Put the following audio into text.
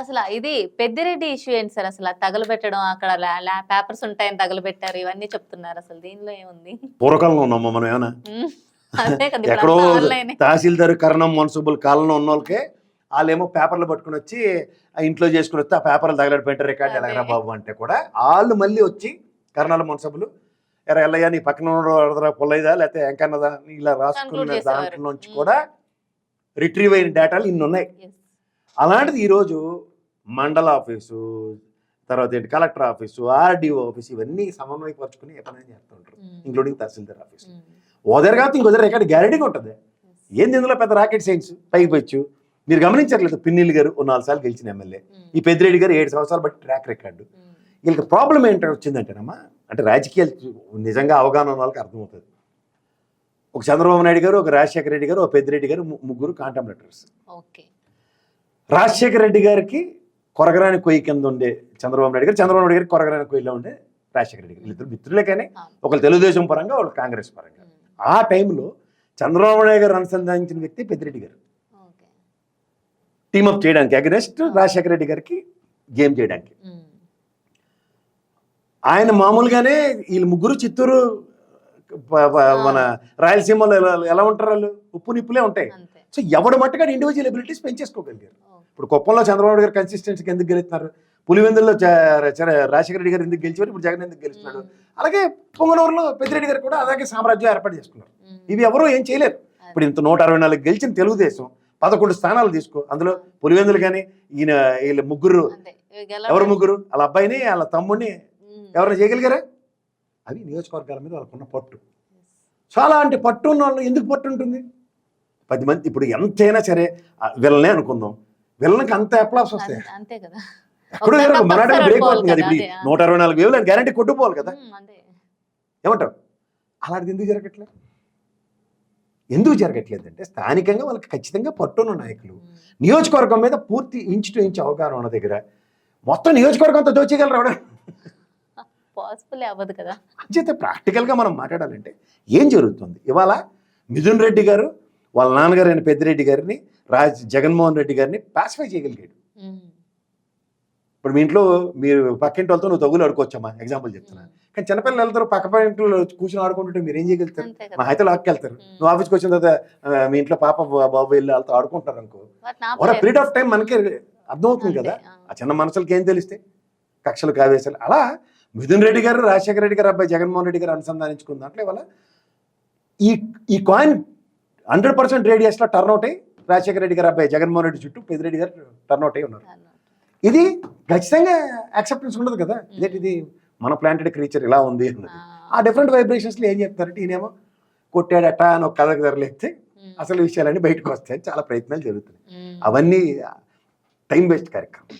అసలు ఇది పెద్దిరెడ్డి ఇష్యూ ఏంటి సార్ అసలు తగలబెట్టడం అక్కడ పేపర్స్ ఉంటాయని తగలబెట్టారు ఇవన్నీ చెప్తున్నారు అసలు దీనిలో ఏముంది పూర్వకాలంలో ఉన్నామా మనం ఏమైనా ఎక్కడో. తహసీల్దార్ కరణం మున్సిపల్ కాలంలో ఉన్న వాళ్ళకే వాళ్ళేమో పేపర్లు పట్టుకుని వచ్చి ఇంట్లో చేసుకుని వస్తే ఆ పేపర్లు తగలడి పెట్టారు రికార్డు. ఎలాగరా బాబు అంటే కూడా వాళ్ళు మళ్ళీ వచ్చి కరణాల మున్సిపల్ ఎరా ఎల్లయ్య నీ పక్కన ఉన్నదా పొల్లైదా లేకపోతే ఎంకన్నదా ఇలా రాసుకున్న. దాంట్లో నుంచి. కూడా రిట్రీవ్ అయిన డేటాలు ఇన్ని ఉన్నాయి. అలాంటిది ఈరోజు మండల ఆఫీసు తర్వాత ఏంటి కలెక్టర్ ఆఫీసు ఆర్డీఓ ఆఫీసు ఇవన్నీ సమన్వయపరుచుకుని ఏ పని చేస్తుంటారు um, including tahsildar office. Other కాదు ఇంకోదర్ రికార్డ్ గ్యారెంటీగా ఉంటుంది. ఏంది ఇందులో పెద్ద రాకెట్ సైన్స్ పైకి వచ్చు మీరు గమనించట్లేదు పిన్నిల్ గారు ఓ నాలుగు సార్లు గెలిచిన ఎమ్మెల్యే. ఈ పెద్దిరెడ్డి గారు ఏడు సంవత్సరాలు బట్టి ట్రాక్ రికార్డు వీళ్ళకి ప్రాబ్లం ఏంటో వచ్చిందంటేనమ్మా అంటే రాజకీయాలు నిజంగా అవగాహన ఉన్న వాళ్ళకి అర్థమవుతుంది. ఒక చంద్రబాబు నాయుడు గారు ఒక రాజశేఖర రెడ్డి గారు ఒక పెద్దిరెడ్డి గారు ముగ్గురు కాంటంప్లేటర్స్ ఓకే రాజశేఖర రెడ్డి గారికి కొరగరాని కొయ్యి కింద ఉండే చంద్రబాబు నాయుడు గారు చంద్రబాబు నాయుడు గారికి కొరగరాని కొయ్యిలో ఉండే రాజశేఖర రెడ్డి గారు. వీళ్ళిద్దరు మిత్రులే కానీ. ఒకరు తెలుగుదేశం పరంగా ఒకరు కాంగ్రెస్ పరంగా. ఆ టైంలో చంద్రబాబు నాయుడు గారు అనుసంధానించిన వ్యక్తి పెద్దిరెడ్డి గారు. టీమప్ చేయడానికి అగెనెస్ట్ రాజశేఖర రెడ్డి గారికి గేమ్ చేయడానికి. ఆయన మామూలుగానే వీళ్ళు ముగ్గురు చిత్తూరు మన రాయలసీమలో ఎలా ఉంటారు వాళ్ళు? ఉప్పు నిప్పులే ఉంటాయి. సో ఎవడు మట్టుగా ఇండివిజువల్ ఎబిలిటీస్ పెంచేసుకోగలిగారు. ఇప్పుడు కుప్పంలో చంద్రబాబు గారు కన్సిస్టెన్సీకి ఎందుకు గెలుస్తున్నారు? పులివెందుల్లో రాజశేఖర రెడ్డి గారు ఎందుకు గెలిచారు? ఇప్పుడు జగన్ ఎందుకు గెలుస్తున్నాడు? అలాగే పొంగనూరులో పెద్దిరెడ్డి గారు కూడా అలాగే సామ్రాజ్యం ఏర్పాటు చేసుకున్నారు. ఇవి ఎవరూ ఏం చేయలేరు. ఇప్పుడు ఇంత నూట అరవై నాలుగు గెలిచిన తెలుగుదేశం పదకొండు స్థానాలు తీసుకో అందులో పులివెందులు కానీ ఈయన వీళ్ళ ముగ్గురు ఎవరు ముగ్గురు? వాళ్ళ అబ్బాయిని వాళ్ళ తమ్ముడిని ఎవరైనా చేయగలిగారా? అవి నియోజకవర్గాల మీద వాళ్ళకున్న పట్టు. సో అలాంటి పట్టు ఉన్న వాళ్ళు ఎందుకు పట్టు ఉంటుంది పది మంది ఇప్పుడు ఎంతైనా సరే విల్లనే అనుకుందాం. విల్లనికి అంత అప్లాస్ వస్తాయి? అంతే- కదా. మనాడే ఒకసారి బ్రేక్ అవుతుంది కదా ఇప్పుడు అదే. నూట అరవై నాలుగు వేలు గ్యారంటీ కొట్టుకోవాలి కదా. ఏమంటావు అలాంటిది ఎందుకు జరగట్లే ఎందుకు జరగట్లేదు అంటే స్థానికంగా వాళ్ళకి ఖచ్చితంగా పట్టున్న నాయకులు నియోజకవర్గం మీద పూర్తి ఇంచు టు ఇంచు అవగాహన ఉన్న దగ్గర మొత్తం నియోజకవర్గం అంతా దోచేయగలరు? పాసిబుల్ అవ్వదు కదా. అంచేత ప్రాక్టికల్గా మనం మాట్లాడాలంటే ఏం జరుగుతుంది? ఇవాళ మిథున్ రెడ్డి గారు వాళ్ళ నాన్నగారు అయిన పెద్దిరెడ్డి గారిని రాజ్ జగన్మోహన్ రెడ్డి గారిని పాసిఫై చేయగలిగాడు. ఇప్పుడు మీ ఇంట్లో మీరు పక్కింటి వాళ్ళతో నువ్వు తగులు ఆడుకోవచ్చమ్మా ఎగ్జాంపుల్ చెప్తున్నా. ఉమ్, కానీ చిన్నపిల్లలు వెళ్తారు పక్క ఇంట్లో కూర్చొని ఆడుకుంటుంటే మీరు ఏం చేయగలుగుతారు? మా అయితే లాక్కెళ్తారు. నువ్వు ఆఫీస్కి వచ్చిన తర్వాత మీ ఇంట్లో పాప బాబు వెళ్ళి వాళ్ళతో ఆడుకుంటారు అనుకో. ఒక. పీరియడ్ ఆఫ్ టైం మనకి అర్థమవుతుంది కదా. ఆ. ఆ చిన్న మనసులకి ఏం తెలిస్తే కక్షలు కావేశాలు. అలా మిథున్ రెడ్డి గారు రాజశేఖర రెడ్డి గారు అబ్బాయి జగన్మోహన్ రెడ్డి గారు అనుసంధానించుకున్న దాంట్లో ఇవాళ ఈ ఈ కాయిన్ హండ్రెడ్ పర్సెంట్ రేడియస్లో టర్న్అవుట్ అయ్యి రాజశేఖర రెడ్డి గారు అబ్బాయి జగన్మోహన్ రెడ్డి చుట్టూ పెద్దిరెడ్డి గారు టర్న్అవుట్ అయ్యి ఉన్నారు. ఇది ఖచ్చితంగా యాక్సెప్టెన్స్ ఉండదు కదా. ఇదేంటి ఇది మన ప్లాంటెడ్ క్రీచర్ ఇలా ఉంది అన్నది. ఆ. డిఫరెంట్ వైబ్రేషన్స్లో ఏం చెప్తారంటే ఈయనేమో కొట్టాడట అని ఒక కథకు ధరలేస్తే అసలు విషయాలన్నీ బయటకు వస్తాయని చాలా ప్రయత్నాలు జరుగుతున్నాయి. అవన్నీ టైం వేస్ట్ కార్యక్రమం.